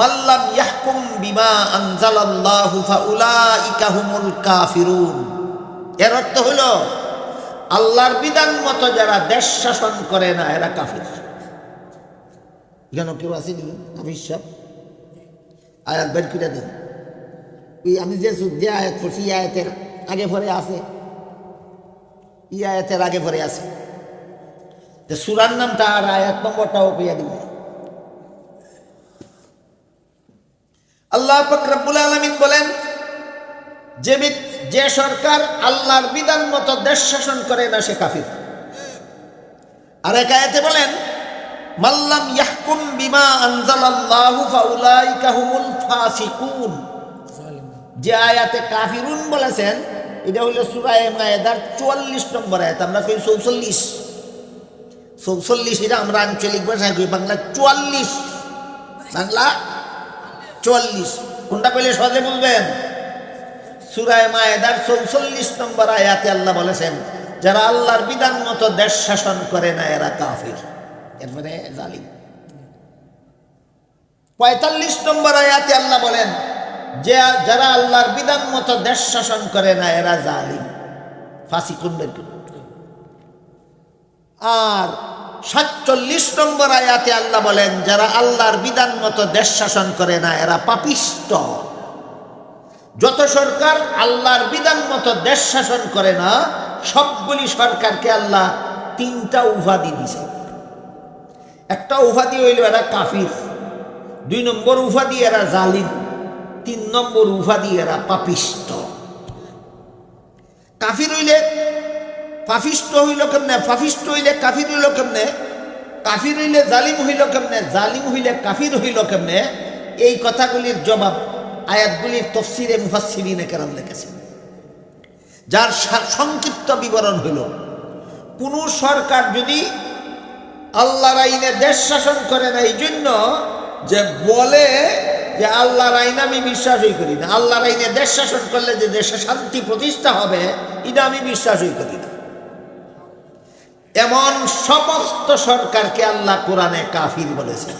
মাল্লাম ইয়াহকুম বিমা আনজালাল্লাহু ফাউলাইকা হুমুল কাফিরুন। এর অর্থ হলো, আল্লাহর বিধান মতো যারা দেশ শাসন করে না, এরা কাফির। এখানে কেউ আসেনি? হাফিজ সাহেব আয়াত বের করে দেন। ওই আমি যে যে আয়াত পড়ছি আয়াতের আগে পরে আছে। ই আয়াতের আগে পরে আছে। তো সুরার নামটা আর আয়াত নম্বরটাও পেয়ে দিবে। আল্লাহ ফকরাবুল আলমিন বলেন, যে যে সরকার আল্লাহর বিধান মতো দেশ শাসন করে না, সে কাফির। আর এক আয়াতে বলেন মাল্লাম ইয়াহকুম বিমা আনজালাল্লাহু ফাউলাইকা হুমুল ফাসিকুন। যে আয়াতে কাফিরুন বলেছেন, এটা হলো সূরা মায়েদার 44 নম্বর আয়াত। আমরা কই 44 44 এটা আমরা আঞ্চলিক ভাষায় কই বাংলা 44 বাংলা 44 কোনটা কইলে সহজে বলবেন সুরায় মায়েদার চৌচল্লিশ নম্বর আয়াতে আল্লাহ বলেছেন, যারা আল্লাহর বিধান মতো দেশ শাসন করে না, এরা কাফির। এরপরে জালিম। পঁয়তাল্লিশ নম্বর আয়াতে আল্লাহ বলেন, যে যারা আল্লাহর বিধান মতো দেশ শাসন করে না, এরা জালিম। ফাঁসি কুনবের আর সাতচল্লিশ নম্বর আয়াতে আল্লাহ বলেন, যারা আল্লাহর বিধান মতো দেশ শাসন করে না, এরা পাপিষ্ট। যত সরকার আল্লাহর বিধান মতো দেশ শাসন করে না, সবগুলি সরকারকে আল্লাহ তিনটা উপাধি দিছে। একটা উপাধি হইল এরা কাফির, দুই নম্বর উপাধি এরা জালিম, তিন নম্বর উপাধি এরা পাপিষ্ট। কাফির হইলে পাপিষ্ট হইল কেমনে? ফাফিষ্ট হইলে কাফির হইল কেমনে? কাফির হইলে জালিম হইল কেমনে? জালিম হইলে কাফির হইল কেমনে? এই কথাগুলির জবাব আয়াতগুলির তফসিরে মুফাসসিরিনে কেরাম লিখেছেন যার সংক্ষিপ্ত বিবরণ হইল, কোন সরকার যদি আল্লাহর আইনে দেশ শাসন করে না, এই জন্য যে বলে যে আল্লাহর আইন আমি বিশ্বাসই করি না, আল্লাহর আইনে দেশ শাসন করলে যে দেশে শান্তি প্রতিষ্ঠা হবে, এটা আমি বিশ্বাসই করি না। এমন সমস্ত সরকারকে আল্লাহ কোরআনে কাফির বলেছেন।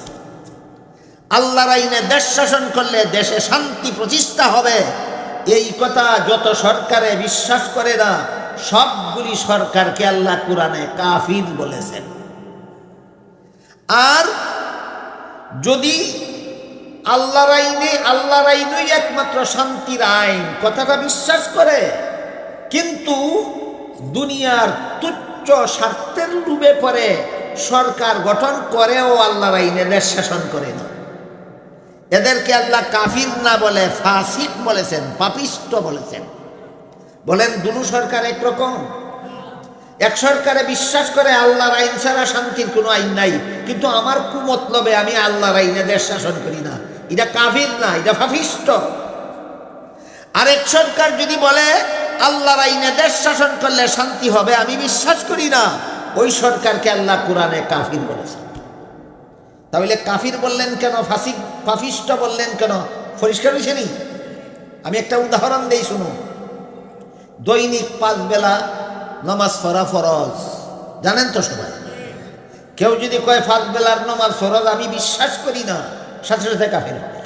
আল্লাহর আইনে দেশ শাসন করলে দেশে শান্তি প্রতিষ্ঠা হবে। এই কথা যত সরকারে বিশ্বাস করে না, সবগুলি সরকারকে আল্লাহ কোরআনে কাফির বলেছেন। আর যদি আল্লাহর আইনে, আল্লাহর আইনই একমাত্র শান্তির আইন, কথাটা বিশ্বাস করে, কিন্তু দুনিয়ার তুচ্ছ স্বার্থের ডুবে পড়ে সরকার গঠন করেও আল্লাহর আইনে দেশ শাসন করে না। এদেরকে আল্লাহ কাফির না বলে ফাসিক বলেছেন, পাপিষ্ট বলেছেন। বলেন, দুনু সরকার একরকম। এক সরকারে বিশ্বাস করে আল্লাহর আইন ছাড়া শান্তির কোনো আইন নাই, কিন্তু আমার কুমতলবে আমি আল্লাহর আইনে দেশ শাসন করি না। এটা কাফির না, এটা ফাফিষ্ট। আরেক সরকার যদি বলে আল্লাহর আইনে দেশ শাসন করলে শান্তি হবে, আমি বিশ্বাস করি না। ওই সরকারকে আল্লাহ কোরআনে কাফির বলেছে। তাহলে কাফির বললেন কেন? ফাসিক ফাফিষ্ট বললেন কেন? পরিষ্কার হয়েছে নি? আমি একটা উদাহরণ দিই, শুনুন। দৈনিক পাঁচ বেলা নামাজ পড়া ফরজ। জানেন তো সবাই? কেউ যদি কয় পাঁচ বেলার নামাজ ফরজ, আমি বিশ্বাস করি না। সাথে সাথে কাফের হবে।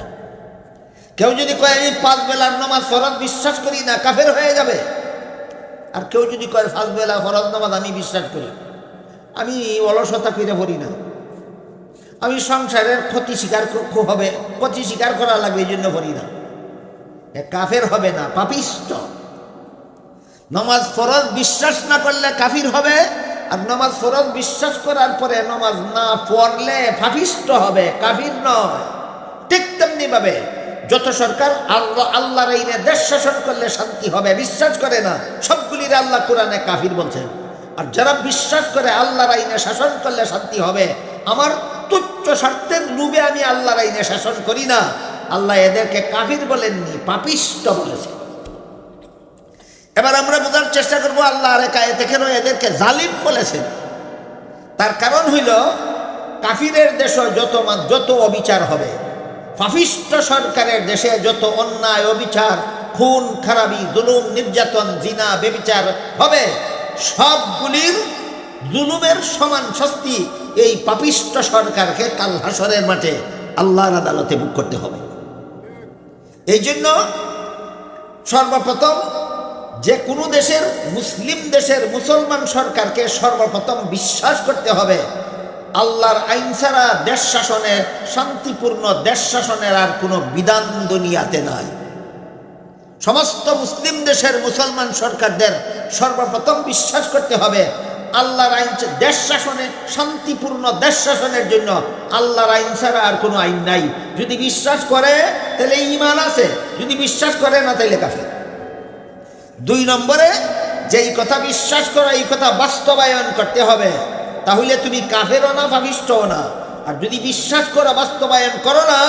কেউ যদি কয়, আমি পাঁচ বেলার নামাজ ফরজ বিশ্বাস করি না, কাফের হয়ে যাবে। আর কেউ যদি কয়, পাঁচ বেলা ফরজ নামাজ আমি বিশ্বাস করি। আমি অলসতা করে পড়ি না। আমি সংসারের ক্ষতি স্বীকার হবে, ক্ষতি স্বীকার করা লাগবে এই জন্য পড়ি না। কাফের হবে না, পাপিষ্ট। নমাজ ফরজ বিশ্বাস না করলে কাফির হবে, আর নমাজ ফরজ বিশ্বাস করার পরে নমাজ না পড়লে ফাফিষ্ট হবে, কাফির নয়। ঠিক তেমনি ভাবে যত সরকার, আল্লাহ, আল্লাহর আইনে দেশ শাসন করলে শান্তি হবে। বিশ্বাস করে না, সবগুলির আল্লাহ কোরআনে কাফির বলছেন। আর যারা বিশ্বাস করে আল্লাহর আইনে শাসন করলে শান্তি হবে, আমার তুচ্ছ স্বার্থের লুবে আমি আল্লাহর আইনে শাসন করি না। আল্লাহ এদেরকে কাফির বলেননি, পাপিষ্ট বলেছেন। এবার আমরা বোঝার চেষ্টা করব, আল্লাহ আরে কায়েতে কেন এদেরকে জালিম বলেছেন? তার কারণ হইল, কাফিরের দেশে যত যত অবিচার হবে ফাফিষ্ট সরকারের দেশে যত অন্যায়, অবিচার, খুন, খারাপি, জুলুম, নির্যাতন, জিনা, বেবিচার হবে, সবগুলির জুলুমের সমান শাস্তি এই পাপিষ্ট সরকারকে কাল হাসরের মাঠে আল্লাহর আদালতে মুখ করতে হবে। এই জন্য সর্বপ্রথম যে কোনো দেশের মুসলিম দেশের মুসলমান সরকারকে সর্বপ্রথম বিশ্বাস করতে হবে আল্লাহর আইন ছাড়া দেশ শাসনে, শান্তিপূর্ণ দেশ শাসনের আর কোনো বিধান দুনিয়াতে নাই। সমস্ত মুসলিম দেশের মুসলমান সরকারদের সর্বপ্রথম বিশ্বাস করতে হবে, আল্লাহর আইন দেশ শাসনে, শান্তিপূর্ণ দেশ শাসনের জন্য আল্লাহর আইন ছাড়া আর কোনো আইন নাই। যদি বিশ্বাস করে, তাহলে ইমান আছে, যদি বিশ্বাস করে না, তাহলে কাফের। দুই নম্বরে যে এই কথা বিশ্বাস করো, এই কথা বাস্তবায়ন করতে হবে। তাহলে তুমি কাফেরও না ভাবিষ্টও না। আর যদি বিশ্বাস করো, বাস্তবায়ন করো না,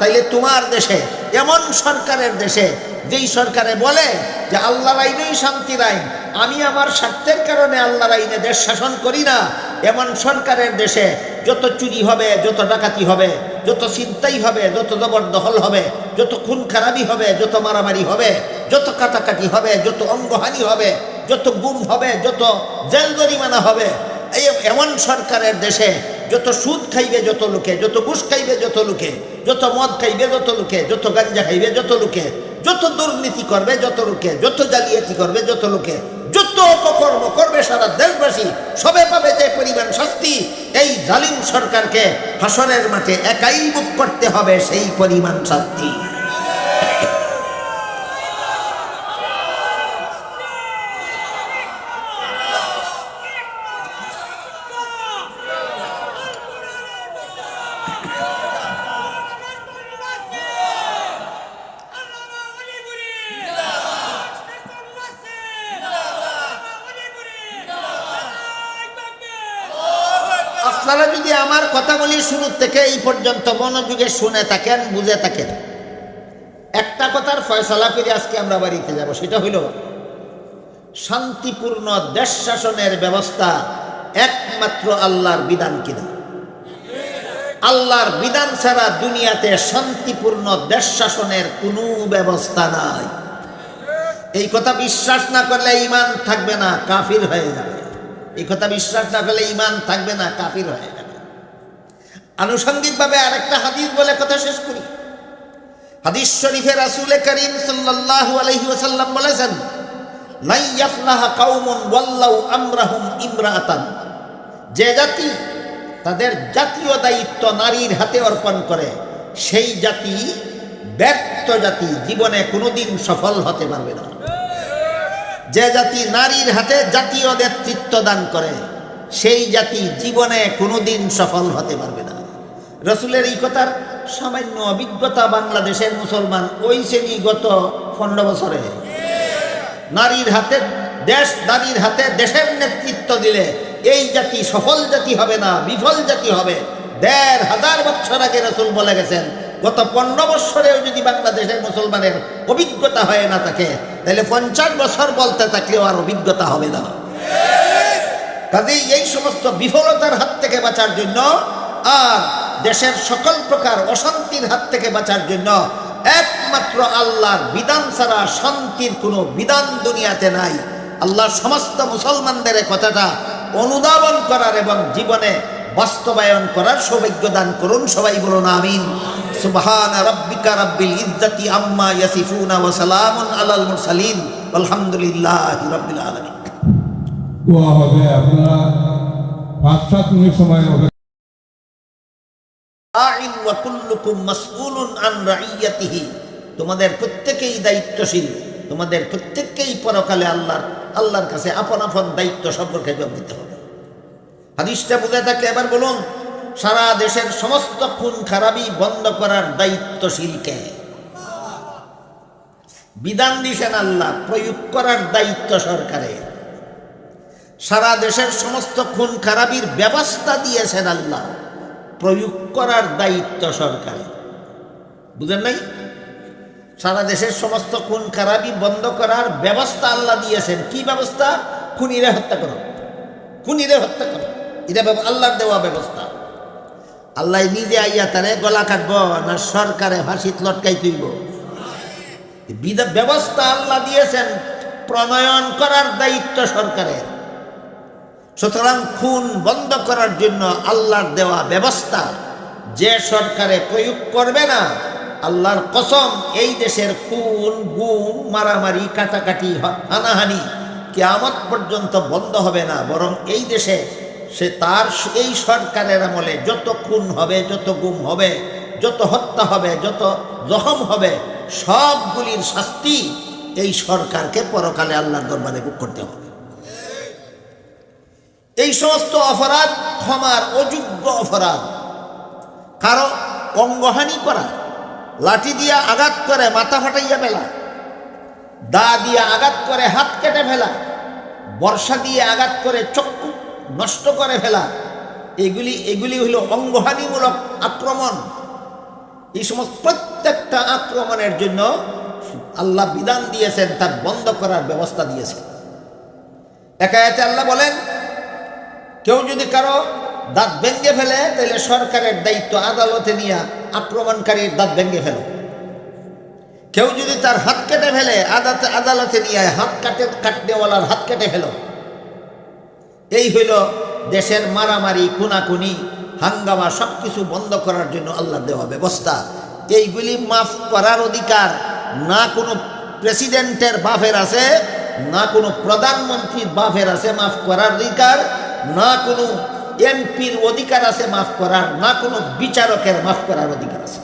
তাইলে তোমার দেশে, এমন সরকারের দেশে, যেই সরকারে বলে যে আল্লাহর আইনেই শান্তির আইন আমি আমার স্বার্থের কারণে আল্লাহর আইনে দেশ শাসন করি না, এমন সরকারের দেশে যত চুরি হবে, যত ডাকাতি হবে, যত চিন্তাই হবে, যত জবরদখল হবে, যত খুন খারাপি হবে, যত মারামারি হবে, যত কাটাকাটি হবে, যত অঙ্গহানি হবে, যত গুম হবে, যত জেল জরিমানা হবে এই এমন সরকারের দেশে যত সুদ খাইবে যত লোকে, যত ঘুষ খাইবে যত লোকে, যত মদ খাইবে যত লোকে, যত গাঞ্জা খাইবে যত লোকে, যত দুর্নীতি করবে যত লোকে, যত জালিয়াতি করবে যত লোকে, যত অপকর্ম করবে সারা দেশবাসী, সবে পাবে যে পরিমাণ শাস্তি, এই জালিম সরকারকে হাসরের মাঠে একাই মুখ করতে হবে সেই পরিমাণ শাস্তি। আপনারা যদি আমার কথাগুলি শুরু থেকে এই পর্যন্ত মনোযোগে শুনে থাকেন, বুঝে থাকেন, একটা কথার ফয়সলা করে আজকে আমরা বাড়িতে যাব, সেটা হইল শান্তিপূর্ণ দেশ শাসনের ব্যবস্থা একমাত্র আল্লাহর বিধান কিনা আল্লাহর বিধান ছাড়া দুনিয়াতে শান্তিপূর্ণ দেশ শাসনের কোনো ব্যবস্থা নাই। এই কথা বিশ্বাস না করলে ইমান থাকবে না, কাফির হয়ে যাবে। এই কথা বিশ্বাস না করলে ইমান থাকবে না, কাফির হয়ে যাবে। আনুষঙ্গিকভাবে আরেকটা হাদিস বলে কথা শেষ করি। হাদিস শরীফে রাসূলে করিম সাল্লাল্লাহু আলাইহি ওয়াসাল্লাম বলেছেন লাই ইয়াফলাহা কাউমুন ওয়াল্লাউ আমরাহুম ইমরাআতান যে জাতি তাদের জাতীয় দায়িত্ব নারীর হাতে অর্পণ করে, সেই জাতি ব্যর্থ জাতি জীবনে কোনোদিন সফল হতে পারবে না। যে জাতি নারীর হাতে জাতীয় নেতৃত্ব দান করে, সেই জাতি জীবনে কোনোদিন সফল হতে পারবে না। রসুলের এই কথার সামান্য অভিজ্ঞতা বাংলাদেশের মুসলমান ওই শ্রেণি গত পনেরো বছরে। নারীর হাতে, দেশ, নারীর হাতে দেশের নেতৃত্ব দিলে এই জাতি সফল জাতি হবে না, বিফল জাতি হবে। দেড় হাজার বছর আগে রসুল বলে গেছেন, গত পনেরো বৎসরেও যদি বাংলাদেশের মুসলমানের অভিজ্ঞতা হয় না থাকে তাহলে পঞ্চাশ বছর বলতে থাকলেও আর অভিজ্ঞতা হবে না। কাজেই এই সমস্ত বিফলতার হাত থেকে বাঁচার জন্য আর দেশের সকল প্রকার অশান্তির হাত থেকে বাঁচার জন্য একমাত্র আল্লাহর বিধান ছাড়া শান্তির কোনো বিধান দুনিয়াতে নাই। আল্লাহ সমস্ত মুসলমানদের কথাটা অনুধাবন করার এবং জীবনে বাস্তবায়ন করার সৌভাগ্য দান করুন সবাই বলুন আমিন। সুবহান রাব্বিকা রাব্বিল ইজ্জাতি আম্মা ইয়াসিফুনা ওয়া সালামুন আলাল মুরসালিন। আলহামদুলিল্লাহি রাব্বিল আলামিন। দোয়া হবে আপনারা পাঁচ সাত মিনিট সময় হবে। রাইন ওয়া কুল্লুকুম মাসউলুন আন রাইয়াতিহি। তোমাদের প্রত্যেকেই দায়িত্বশীল তোমাদের প্রত্যেককেই পরকালে আল্লাহর আল্লাহর কাছে আপন আপন দায়িত্ব সম্পর্কে জবাব দিতে হবে। হাদিসটা বুঝে থাকলে এবার বলুন, সারা দেশের সমস্ত খুন খারাপি বন্ধ করার দায়িত্বশীল কে? বিধান দিছেন আল্লাহ, প্রয়োগ করার দায়িত্ব সরকারের। সারা দেশের সমস্ত খুন খারাপির ব্যবস্থা দিয়েছেন আল্লাহ, প্রয়োগ করার দায়িত্ব সরকারের। বুঝেন নাই? সারা দেশের সমস্ত খুন খারাপি বন্ধ করার ব্যবস্থা আল্লাহ দিয়েছেন। কি ব্যবস্থা? খুনিরে হত্যা করো। খুনিরে হত্যা করো। এটা আল্লাহর দেওয়া ব্যবস্থা। আল্লাহ নিজে আইয়া তারে গলা কাটবো, না সরকারে ফাঁসিত লটকাই তুইব। ব্যবস্থা আল্লাহ দিয়েছেন প্রণয়ন করার দায়িত্ব সরকারের। সুতরাং খুন বন্ধ করার জন্য আল্লাহর দেওয়া ব্যবস্থা যে সরকারে প্রয়োগ করবে না, আল্লাহর কসম, এই দেশের খুন, গুম, মারামারি, কাটাকাটি, হানাহানি কেয়ামত পর্যন্ত বন্ধ হবে না, বরং এই দেশে সে তার এই সরকারের আমলে যত খুন হবে, যত গুম হবে, যত হত্যা হবে, যত জখম হবে, সবগুলির শাস্তি এই সরকারকে পরকালে আল্লাহর দরবারে বুক করতে হবে। এই সমস্ত অপরাধ ক্ষমার অযোগ্য অপরাধ। কারও অঙ্গহানি করা, লাঠি দিয়া আঘাত করে, মাথা ফাটাইয়া ফেলা, দা দিয়ে আঘাত করে, হাত কেটে ফেলা, বর্ষা দিয়ে আঘাত করে, চক্ষু নষ্ট করে ফেলা। এগুলি এগুলি হইল অঙ্গহানিমূলক আক্রমণ। এই সমস্ত প্রত্যেকটা আক্রমণের জন্য আল্লাহ বিধান দিয়েছেন, তার বন্ধ করার ব্যবস্থা দিয়েছেন। একায়াতে আল্লাহ বলেন, কেউ যদি কারও দাঁত ভেঙে ফেলে, তাহলে সরকারের দায়িত্ব আদালতে নিয়ে আক্রমণকারীর দাঁত ভেঙে ফেলো। কেউ যদি তার হাত কেটে ফেলে আদালতে নিয়ে হাত কাটে, কাটনেওয়ালার হাত কেটে ফেলো। এই হইল দেশের মারামারি, খুনাখুনি, হাঙ্গামা সব কিছু বন্ধ করার জন্য আল্লাহ দেওয়া ব্যবস্থা। এইগুলি মাফ করার অধিকার না কোনো প্রেসিডেন্টের বাফের আছে, না কোনো প্রধানমন্ত্রীর বাফের আছে মাফ করার অধিকার, না কোনো এমপির অধিকার আছে মাফ করার, না কোনো বিচারকের মাফ করার অধিকার আছে।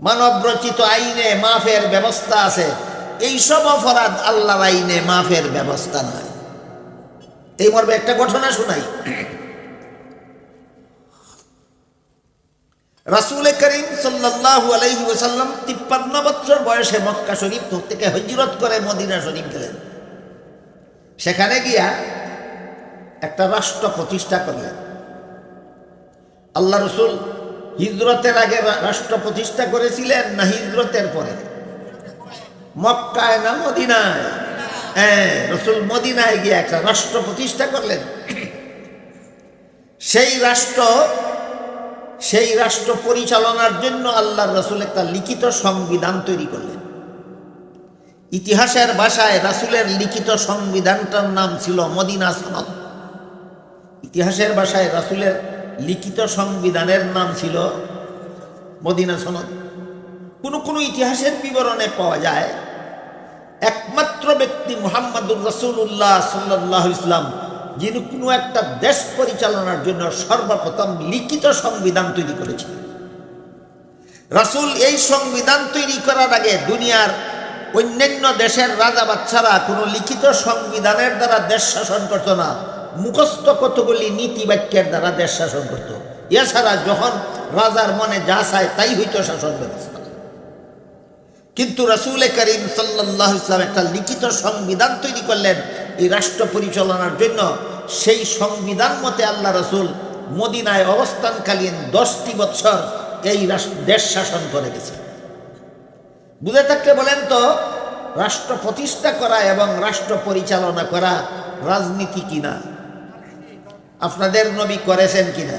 মানব রচিত আইনে মাফের ব্যবস্থা আছে। এইসব অপরাধ আল্লাহর আইনে মাফের ব্যবস্থা নয়। এই মর্মে একটা ঘটনা শোনাই। রাসুল করিম সাল্লাল্লাহু আলাইহি ওয়াসাল্লাম তিপ্পান্ন বছর বয়সে মক্কা শরীফ থেকে হজরত করে মদিনা শরীফ গেলেন। সেখানে গিয়া একটা রাষ্ট্র প্রতিষ্ঠা করলেন। আল্লাহ রসুল হিজরতের আগে রাষ্ট্র প্রতিষ্ঠা করেছিলেন না হিজরতের পরে? মক্কায় না মদিনায়? হ্যাঁ রসুল মদিনায় গিয়ে একটা রাষ্ট্র প্রতিষ্ঠা করলেন। সেই রাষ্ট্র সেই রাষ্ট্র পরিচালনার জন্য আল্লাহ রসুল একটা লিখিত সংবিধান তৈরি করলেন। ইতিহাসের ভাষায় রাসুলের লিখিত সংবিধানটার নাম ছিল মদিনা সনদ। ইতিহাসের ভাষায় রাসুলের লিখিত সংবিধানের নাম ছিল মদিনা সনদ। কোনো কোনো ইতিহাসের বিবরণে পাওয়া যায় একমাত্র ব্যক্তি মুহাম্মদুর রসুল্লাহ সাল্লাহ ইসলাম যিনি কোনো একটা দেশ পরিচালনার জন্য সর্বপ্রথম লিখিত সংবিধান তৈরি করেছিলেন। রাসূল এই সংবিধান তৈরি করার আগে দুনিয়ার অন্যান্য দেশের রাজা বাচ্চারা কোনো লিখিত সংবিধানের দ্বারা দেশ শাসন করত না, মুখস্থ কতগুলি নীতি বাক্যের দ্বারা দেশ শাসন করত। এছাড়া যখন রাজার মনে যা চায় তাই হইতো শাসন ব্যবস্থা। কিন্তু রাসূল করিম সাল্লাহ ইসলাম একটা লিখিত সংবিধান তৈরি করলেন এই রাষ্ট্র পরিচালনার জন্য। সেই সংবিধান মতে আল্লাহ রসুল মদিনায় অবস্থানকালীন দশটি বছর এই দেশ শাসন করে গেছে বুঝে থাকলে বলেন তো, রাষ্ট্র প্রতিষ্ঠা করা এবং রাষ্ট্র পরিচালনা করা রাজনীতি কিনা? আপনাদের নবী করেছেন কিনা?